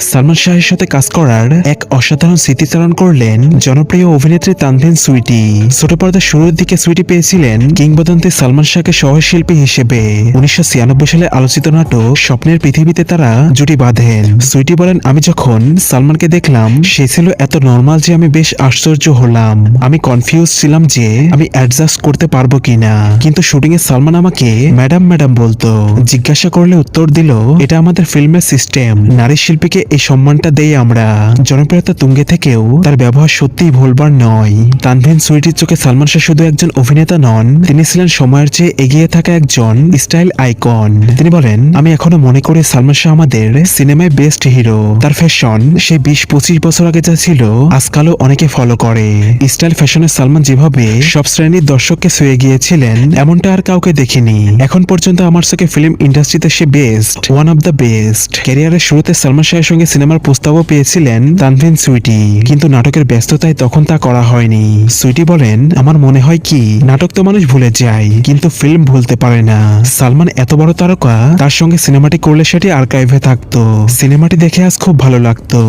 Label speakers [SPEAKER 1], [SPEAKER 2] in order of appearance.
[SPEAKER 1] সালমান শাহের সাথে কাজ করার এক অসাধারণ স্মৃতিচারণ করলেন জনপ্রিয় অভিনেত্রী তানভিন সুইটি। ছোট পর্দার শুরুর দিকে সুইটি পেয়েছিলেন কিংবদন্তি সালমান শাহকে সহশিল্পী হিসেবে। উনিশশো সালে আলোচিত নাটক স্বপ্নের পৃথিবীতে তারা জুটি বাঁধেন। সুইটি বলেন, আমি যখন সালমানকে দেখলাম, সে ছিল এত নর্মাল যে আমি বেশ আশ্চর্য হলাম। আমি কনফিউজ ছিলাম যে আমি অ্যাডজাস্ট করতে পারব কিনা। কিন্তু শুটিং এ সালমান আমাকে, ম্যাডাম ম্যাডাম, বলতো। জিজ্ঞাসা করলে উত্তর দিল, এটা আমাদের ফিল্মের সিস্টেম নারী শিল্পীকে এই সম্মানটা দেই আমরা। জনপ্রিয়তা তুঙ্গে থেকেও তার ব্যবহার সত্যিই ভুলবার নয়। তানভিন সুইটির চোখে সালমান শাহ শুধু একজন অভিনেতা নন, তিনি ছিলেন সময়ের চেয়ে এগিয়ে থাকা একজন স্টাইল আইকন। তিনি বলেন, আমি এখনও মনে করি সালমান শাহ আমাদের সিনেমায় বেস্ট হিরো। তার ফ্যাশন সে বিশ পঁচিশ বছর আগে যা ছিল, আজকালও অনেকে ফলো করে। স্টাইল ফ্যাশনে সালমান যেভাবে সব শ্রেণির দর্শককে ছুঁয়ে গিয়েছিলেন, এমনটা আর কাউকে দেখিনি। এখন পর্যন্ত আমার চোখে ফিল্ম ইন্ডাস্ট্রিতে সে best one of the best ক্যারিয়ারের শুরুতে সালমান শাহের সঙ্গে সিনেমার প্রস্তাবও পেয়েছিলেন তানভিন সুইটি। কিন্তু নাটকের ব্যস্ততায় তখন তা করা হয়নি। সুইটি বলেন, আমার মনে হয় কি, নাটক তো মানুষ ভুলে যায়, কিন্তু ফিল্ম ভুলতে পারে না। সালমান এত বড় তারকা, তার সঙ্গে সিনেমাটি করলে সেটি আর্কাইভে থাকতো। সিনেমাটি দেখে আজ খুব ভালো লাগতো।